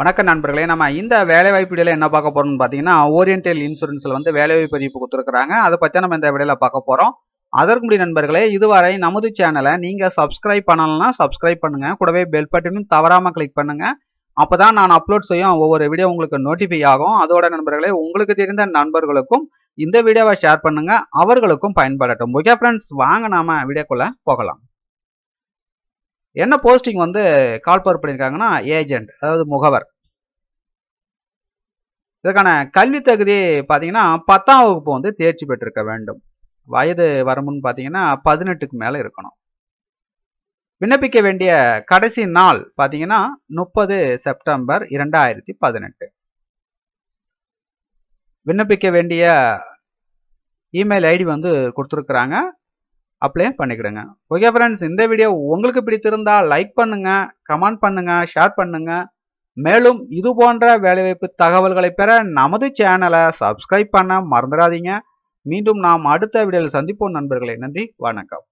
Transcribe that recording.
வணக்கம் நண்பர்களே நம்ம இந்த வேலைவாய்ப்பு இடையில என்ன பார்க்க போறோம்னு பார்த்தீங்கன்னா ஓரியன்டல் இன்சூரன்ஸில் வந்து வேலைவாய்ப்பு அறிவிப்பு கொடுத்துருக்காங்க அதை பற்றி நம்ம இந்த விடையில பார்க்க போகிறோம் அதற்கு முடி நண்பர்களே இதுவரை நமது சேனலை நீங்கள் சப்ஸ்கிரைப் பண்ணலைன்னா சப்ஸ்கிரைப் பண்ணுங்க. கூடவே பெல் பட்டனும் தவறாமல் கிளிக் பண்ணுங்க. அப்போ தான் நான் அப்லோட் செய்யும் ஒவ்வொரு வீடியோ உங்களுக்கு நோட்டிஃபை ஆகும். அதோட நண்பர்களே உங்களுக்கு தெரிந்த நண்பர்களுக்கும் இந்த வீடியோவை ஷேர் பண்ணுங்க. அவர்களுக்கும் பயன்படட்டும். ஓகே ஃப்ரெண்ட்ஸ் வாங்க நாம வீடியோக்குள்ள போகலாம். என்ன போஸ்டிங் வந்து கால் பவர் பண்ணியிருக்காங்கன்னா ஏஜென்ட் அதாவது முகவர். இதற்கான கல்வி தகுதி பார்த்தீங்கன்னா பத்தாம் வகுப்பு வந்து தேர்ச்சி பெற்றிருக்க வேண்டும். வயது வரம்புன்னு பார்த்தீங்கன்னா பதினெட்டுக்கு மேலே இருக்கணும். விண்ணப்பிக்க வேண்டிய கடைசி நாள் பார்த்தீங்கன்னா முப்பது செப்டம்பர் இரண்டாயிரத்தி பதினெட்டு. விண்ணப்பிக்க வேண்டிய இமெயில் ஐடி வந்து கொடுத்துருக்குறாங்க. அப்ளை பண்ணிக்கிடுங்க ஓகே ஃப்ரெண்ட்ஸ் இந்த வீடியோ உங்களுக்கு பிடித்திருந்தால் லைக் பண்ணுங்கள் கமெண்ட் பண்ணுங்கள் ஷேர் பண்ணுங்கள் மேலும் இது போன்ற வேலைவாய்ப்பு தகவல்களை பெற நமது சேனலை சப்ஸ்கிரைப் பண்ண மறந்துடாதீங்க. மீண்டும் நாம் அடுத்த வீடியோவில் சந்திப்போம் நண்பர்களே. நன்றி வணக்கம்.